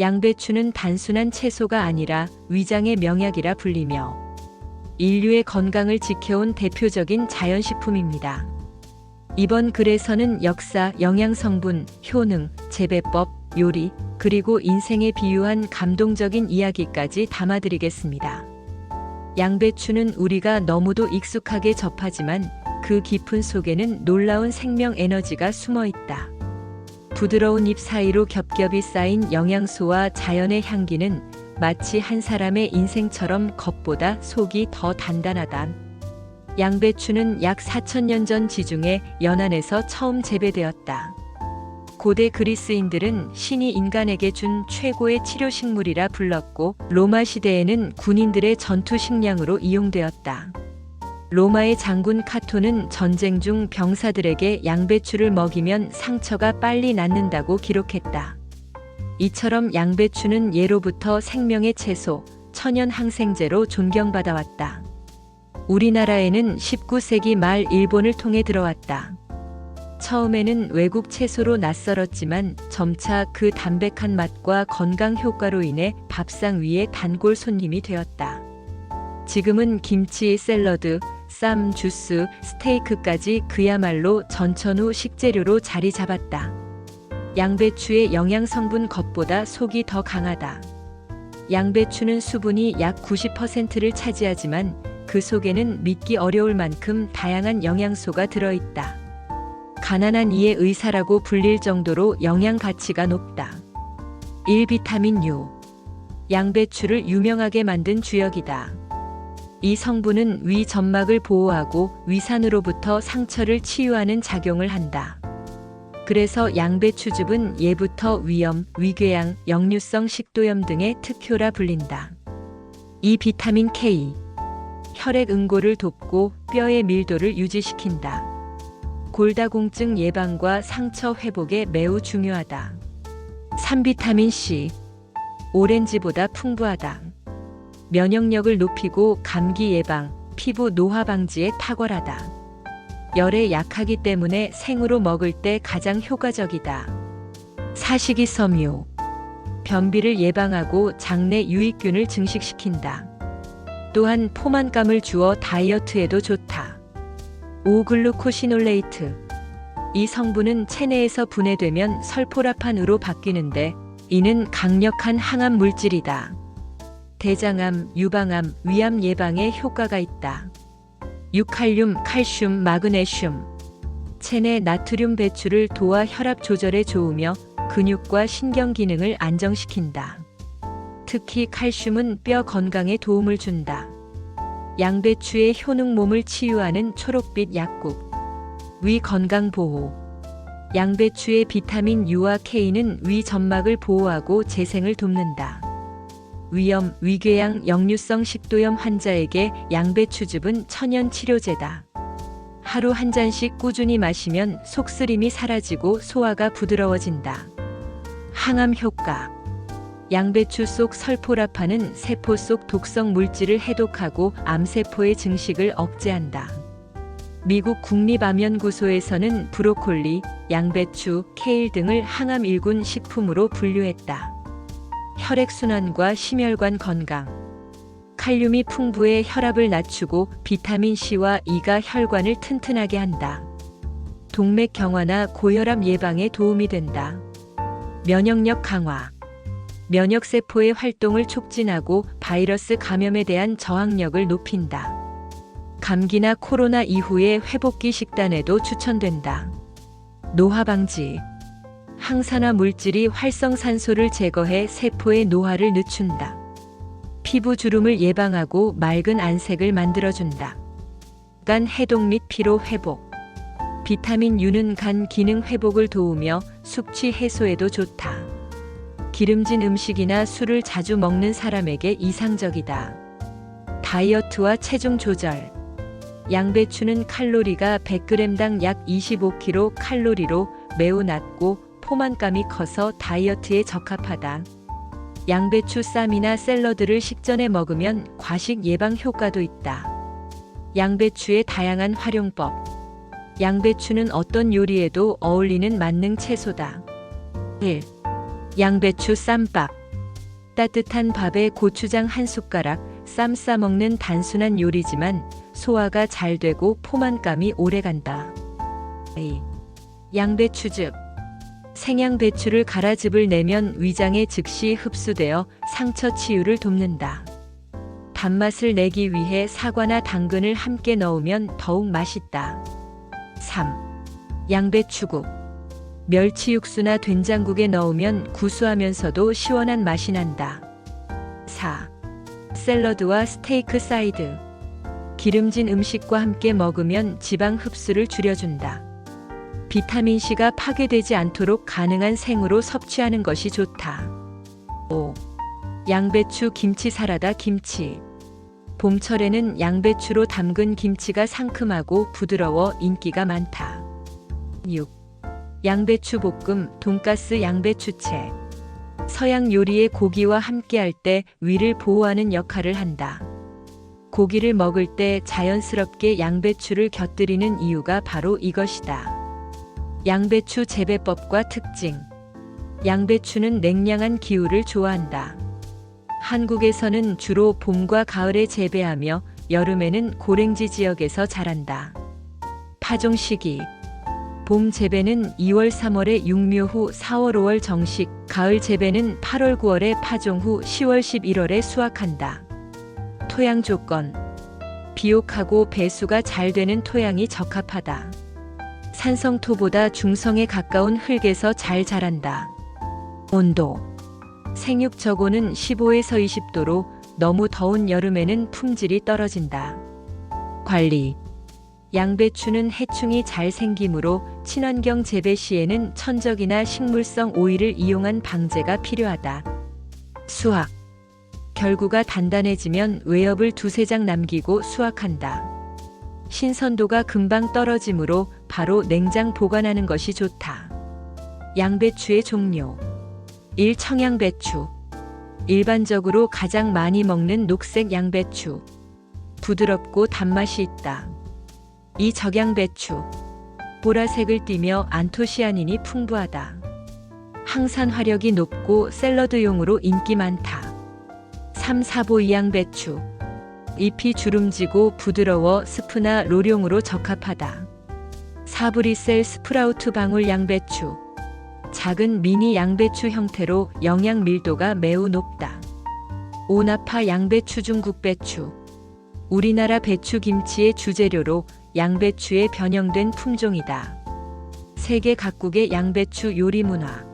양배추는 단순한 채소가 아니라 위장의 명약이라 불리며 인류의 건강을 지켜온 대표적인 자연식품입니다. 이번 글에서는 역사, 영양성분, 효능, 재배법, 요리, 그리고 인생에 비유한 감동적인 이야기까지 담아드리겠습니다. 양배추는 우리가 너무도 익숙하게 접하지만 그 깊은 속에는 놀라운 생명 에너지가 숨어 있다. 부드러운 잎 사이로 겹겹이 쌓인 영양소와 자연의 향기는 마치 한 사람의 인생처럼 겉보다 속이 더 단단하다. 양배추는 약 4천년 전 지중해 연안에서 처음 재배되었다. 고대 그리스인들은 신이 인간에게 준 최고의 치료 식물이라 불렀고 로마 시대에는 군인들의 전투 식량으로 이용되었다. 로마의 장군 카토는 전쟁 중 병사들에게 양배추를 먹이면 상처가 빨리 낫는다고 기록했다. 이처럼 양배추는 예로부터 생명의 채소, 천연 항생제로 존경받아왔다. 우리나라에는 19세기 말 일본을 통해 들어왔다. 처음에는 외국 채소로 낯설었지만 점차 그 담백한 맛과 건강 효과로 인해 밥상 위에 단골 손님이 되었다. 지금은 김치, 샐러드, 쌈, 주스, 스테이크까지 그야말로 전천후 식재료로 자리 잡았다. 양배추의 영양 성분 겉보다 속이 더 강하다. 양배추는 수분이 약 90%를 차지하지만 그 속에는 믿기 어려울 만큼 다양한 영양소가 들어있다. 가난한 이의 의사라고 불릴 정도로 영양 가치가 높다. 1. 비타민 U. 양배추를 유명하게 만든 주역이다. 이 성분은 위 점막을 보호하고 위산으로부터 상처를 치유하는 작용을 한다. 그래서 양배 추즙은 예부터 위염, 위궤양, 역류성 식도염 등의 특효라 불린다. 이 비타민 K. 혈액 응고를 돕고 뼈의 밀도를 유지시킨다. 골다공증 예방과 상처 회복에 매우 중요하다. 3. 비타민 C. 오렌지보다 풍부하다. 면역력을 높이고 감기 예방, 피부 노화 방지에 탁월하다. 열에 약하기 때문에 생으로 먹을 때 가장 효과적이다. 사식이 섬유. 변비를 예방하고 장내 유익균을 증식시킨다. 또한 포만감을 주어 다이어트에도 좋다. 5. 글루코시놀레이트. 이 성분은 체내에서 분해되면 설포라판으로 바뀌는데 이는 강력한 항암 물질이다. 대장암, 유방암, 위암 예방에 효과가 있다. 유칼륨, 칼슘, 마그네슘. 체내 나트륨 배출을 도와 혈압 조절에 좋으며 근육과 신경 기능을 안정시킨다. 특히 칼슘은 뼈 건강에 도움을 준다. 양배추의 효능 몸을 치유하는 초록빛 약국. 위 건강 보호. 양배추의 비타민 U와 K는 위 점막을 보호하고 재생을 돕는다. 위염, 위궤양, 역류성 식도염 환자에게 양배추즙은 천연 치료제다. 하루 한 잔씩 꾸준히 마시면 속쓰림이 사라지고 소화가 부드러워진다. 항암 효과. 양배추 속 설포라파는 세포 속 독성 물질을 해독하고 암세포의 증식을 억제한다. 미국 국립암연구소에서는 브로콜리, 양배추, 케일 등을 항암 일군 식품으로 분류했다. 혈액순환과 심혈관 건강. 칼륨이 풍부해 혈압을 낮추고 비타민 C와 E가 혈관을 튼튼하게 한다. 동맥 경화나 고혈압 예방에 도움이 된다. 면역력 강화. 면역세포의 활동을 촉진하고 바이러스 감염에 대한 저항력을 높인다. 감기나 코로나 이후의 회복기 식단에도 추천된다. 노화 방지. 항산화 물질이 활성산소를 제거해 세포의 노화를 늦춘다. 피부 주름을 예방하고 맑은 안색을 만들어준다. 간 해독 및 피로 회복. 비타민 U는 간 기능 회복을 도우며 숙취 해소에도 좋다. 기름진 음식이나 술을 자주 먹는 사람에게 이상적이다. 다이어트와 체중 조절. 양배추는 칼로리가 100g당 약 25kcal 칼로리로 매우 낮고 포만감이 커서 다이어트에 적합하다. 양배추 쌈이나 샐러드를 식전에 먹으면 과식 예방 효과도 있다. 양배추의 다양한 활용법. 양배추는 어떤 요리에도 어울리는 만능 채소다. 1. 양배추 쌈밥. 따뜻한 밥에 고추장 한 숟가락 쌈 싸먹는 단순한 요리지만 소화가 잘 되고 포만감이 오래 간다. A. 양배추즙. 생양배추를 갈아 즙을 내면 위장에 즉시 흡수되어 상처 치유를 돕는다. 단맛을 내기 위해 사과나 당근을 함께 넣으면 더욱 맛있다. 3. 양배추국. 멸치 육수나 된장국에 넣으면 구수하면서도 시원한 맛이 난다. 4. 샐러드와 스테이크 사이드. 기름진 음식과 함께 먹으면 지방 흡수를 줄여준다. 비타민C가 파괴되지 않도록 가능한 생으로 섭취하는 것이 좋다. 5. 양배추 김치 사라다 김치. 봄철에는 양배추로 담근 김치가 상큼하고 부드러워 인기가 많다. 6. 양배추 볶음 돈가스 양배추채. 서양 요리의 고기와 함께할 때 위를 보호하는 역할을 한다. 고기를 먹을 때 자연스럽게 양배추를 곁들이는 이유가 바로 이것이다. 양배추 재배법과 특징. 양배추는 냉량한 기후를 좋아한다. 한국에서는 주로 봄과 가을에 재배하며 여름에는 고랭지 지역에서 자란다. 파종 시기. 봄 재배는 2월 3월에 육묘 후 4월 5월 정식, 가을 재배는 8월 9월에 파종 후 10월 11월에 수확한다. 토양 조건. 비옥하고 배수가 잘 되는 토양이 적합하다. 산성토보다 중성에 가까운 흙에서 잘 자란다. 온도. 생육 저고는 15에서 20도로 너무 더운 여름에는 품질이 떨어진다. 관리. 양배추는 해충이 잘 생기므로 친환경 재배 시에는 천적이나 식물성 오일을 이용한 방제가 필요하다. 수확. 결구가 단단해지면 외엽을 두세 장 남기고 수확한다. 신선도가 금방 떨어지므로 바로 냉장 보관하는 것이 좋다. 양배추의 종류. 1. 청양배추. 일반적으로 가장 많이 먹는 녹색 양배추. 부드럽고 단맛이 있다. 2. 적양배추. 보라색을 띠며 안토시아닌이 풍부하다. 항산 화력이 높고 샐러드용으로 인기 많다. 3. 사보 이양배추. 잎이 주름지고 부드러워 스프나 로룡으로 적합하다. 사브리셀 스프라우트 방울 양배추. 작은 미니 양배추 형태로 영양 밀도가 매우 높다. 오나파 양배추 중국 배추. 우리나라 배추 김치의 주재료로 양배추에 변형된 품종이다. 세계 각국의 양배추 요리 문화.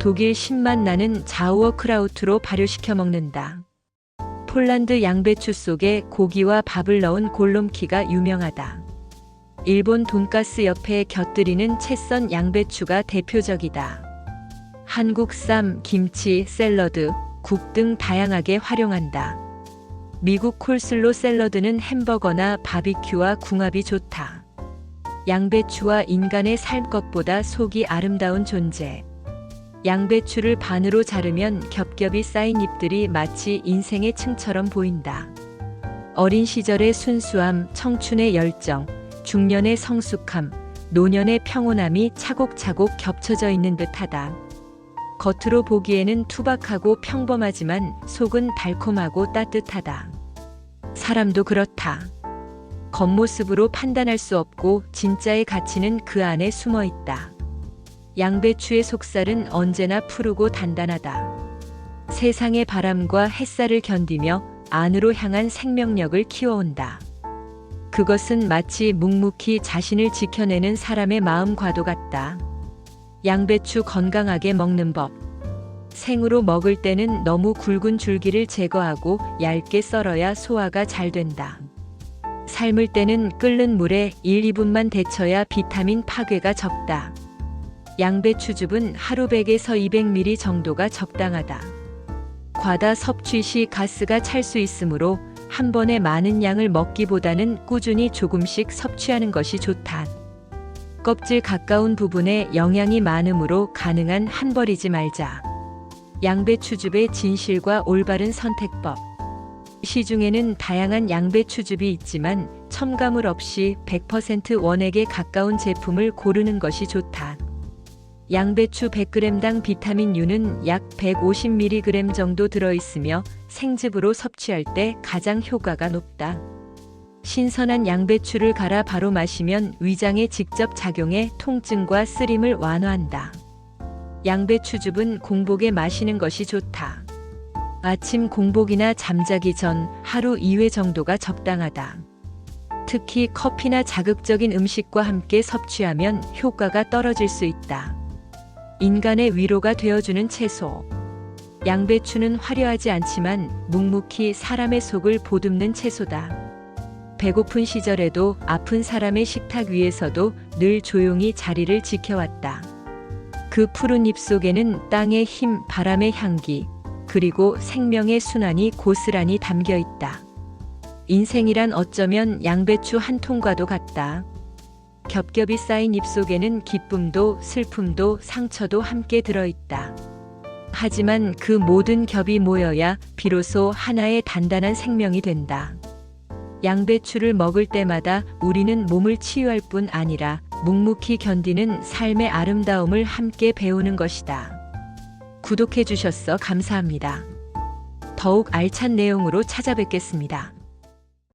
독일 신맛 나는 자우어 크라우트로 발효시켜 먹는다. 폴란드 양배추 속에 고기와 밥을 넣은 골롬키가 유명하다. 일본 돈가스 옆에 곁들이는 채썬 양배추가 대표적이다. 한국 쌈, 김치, 샐러드, 국 등 다양하게 활용한다. 미국 콜슬로 샐러드는 햄버거나 바비큐와 궁합이 좋다. 양배추와 인간의 삶 것보다 속이 아름다운 존재. 양배추를 반으로 자르면 겹겹이 쌓인 잎들이 마치 인생의 층처럼 보인다. 어린 시절의 순수함, 청춘의 열정, 중년의 성숙함, 노년의 평온함이 차곡차곡 겹쳐져 있는 듯하다. 겉으로 보기에는 투박하고 평범하지만 속은 달콤하고 따뜻하다. 사람도 그렇다. 겉모습으로 판단할 수 없고 진짜의 가치는 그 안에 숨어 있다. 양배추의 속살은 언제나 푸르고 단단하다. 세상의 바람과 햇살을 견디며 안으로 향한 생명력을 키워온다. 그것은 마치 묵묵히 자신을 지켜내는 사람의 마음과도 같다. 양배추 건강하게 먹는 법. 생으로 먹을 때는 너무 굵은 줄기를 제거하고 얇게 썰어야 소화가 잘 된다. 삶을 때는 끓는 물에 1, 2분만 데쳐야 비타민 파괴가 적다. 양배추즙은 하루 100에서 200ml 정도가 적당하다. 과다 섭취 시 가스가 찰 수 있으므로 한 번에 많은 양을 먹기보다는 꾸준히 조금씩 섭취하는 것이 좋다. 껍질 가까운 부분에 영양이 많으므로 가능한 한 버리지 말자. 양배추즙의 진실과 올바른 선택법. 시중에는 다양한 양배추즙이 있지만 첨가물 없이 100% 원액에 가까운 제품을 고르는 것이 좋다. 양배추 100g당 비타민 U는 약 150mg 정도 들어있으며 생즙으로 섭취할 때 가장 효과가 높다. 신선한 양배추를 갈아 바로 마시면 위장에 직접 작용해 통증과 쓰림을 완화한다. 양배추즙은 공복에 마시는 것이 좋다. 아침 공복이나 잠자기 전 하루 2회 정도가 적당하다. 특히 커피나 자극적인 음식과 함께 섭취하면 효과가 떨어질 수 있다. 인간의 위로가 되어주는 채소. 양배추는 화려하지 않지만 묵묵히 사람의 속을 보듬는 채소다. 배고픈 시절에도 아픈 사람의 식탁 위에서도 늘 조용히 자리를 지켜왔다. 그 푸른 잎 속에는 땅의 힘, 바람의 향기, 그리고 생명의 순환이 고스란히 담겨 있다. 인생이란 어쩌면 양배추 한 통과도 같다. 겹겹이 쌓인 잎 속에는 기쁨도 슬픔도 상처도 함께 들어있다. 하지만 그 모든 겹이 모여야 비로소 하나의 단단한 생명이 된다. 양배추를 먹을 때마다 우리는 몸을 치유할 뿐 아니라 묵묵히 견디는 삶의 아름다움을 함께 배우는 것이다. 구독해 주셔서 감사합니다. 더욱 알찬 내용으로 찾아뵙겠습니다.